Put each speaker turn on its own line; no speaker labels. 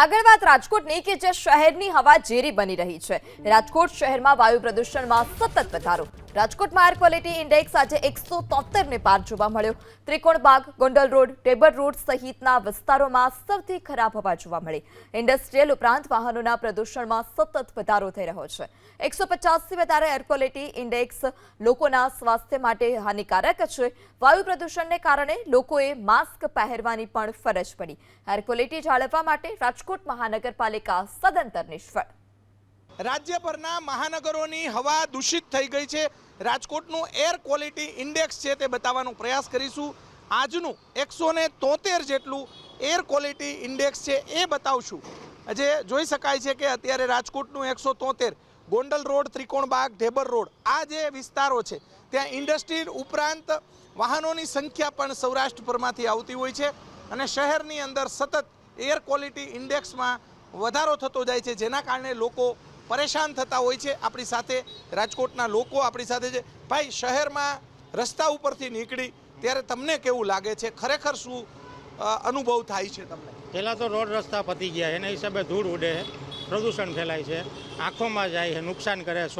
આગળ વાત રાજકોટની કે જે શહેરની હવા ઝેરી બની રહી છે. રાજકોટ શહેરમાં વાયુ પ્રદૂષણમાં સતત વધારો. રાજકોટમાં એર ક્વોલિટી ઇન્ડેક્સ આજે એકસો તોતેરને પાર જોવા મળ્યો. ત્રિકોણબાગ ગોંડલ રોડ, ટેબર રોડ સહિતના વિસ્તારોમાં સૌથી ખરાબ હવા જોવા મળી. ઇન્ડસ્ટ્રીયલ ઉપરાંત વાહનોના પ્રદૂષણમાં સતત વધારો થઈ રહ્યો છે. એકસો પચાસથી વધારે એર ક્વોલિટી ઇન્ડેક્સ લોકોના સ્વાસ્થ્ય માટે હાનિકારક છે. વાયુ પ્રદૂષણને કારણે લોકોએ માસ્ક પહેરવાની પણ ફરજ પડી. એર ક્વોલિટી જાળવવા માટે રાજકોટ મહાનગરપાલિકા સદંતર નિષ્ફળ.
રાજ્યભરના મહાનગરોની હવા દૂષિત થઈ ગઈ છે. રાજકોટનું એર ક્વોલિટી ઇન્ડેક્સ છે તે બતાવવાનો પ્રયાસ કરીશું. આજનું એકસો તોતેર જેટલું એર ક્વોલિટી ઇન્ડેક્સ છે એ બતાવશું. જે જોઈ શકાય છે કે અત્યારે રાજકોટનું એકસો તોતેર, ગોંડલ રોડ ત્રિકોણબાગ ઢેબર રોડ આ જે વિસ્તારો છે, ત્યાં ઇન્ડસ્ટ્રી ઉપરાંત વાહનોની સંખ્યા પણ સૌરાષ્ટ્રભરમાંથી આવતી હોય છે અને શહેરની અંદર સતત એર ક્વોલિટી ઇન્ડેક્સમાં વધારો થતો જાય છે. જેના કારણે લોકો પરેશાન થતા હોય છે. આપણી સાથે રાજકોટના લોકો આપણી સાથે છે. ભાઈ, શહેરમાં રસ્તા ઉપરથી નીકળી ત્યારે તમને કેવું લાગે છે? ખરેખર શું અનુભવ થાય છે તમને?
પહેલાં તો રોડ રસ્તા પતી ગયા. એના હિસાબે ધૂળ ઉડે પ્રદૂષણ ફેલાય છે, આંખોમાં જાય છે, નુકસાન કરે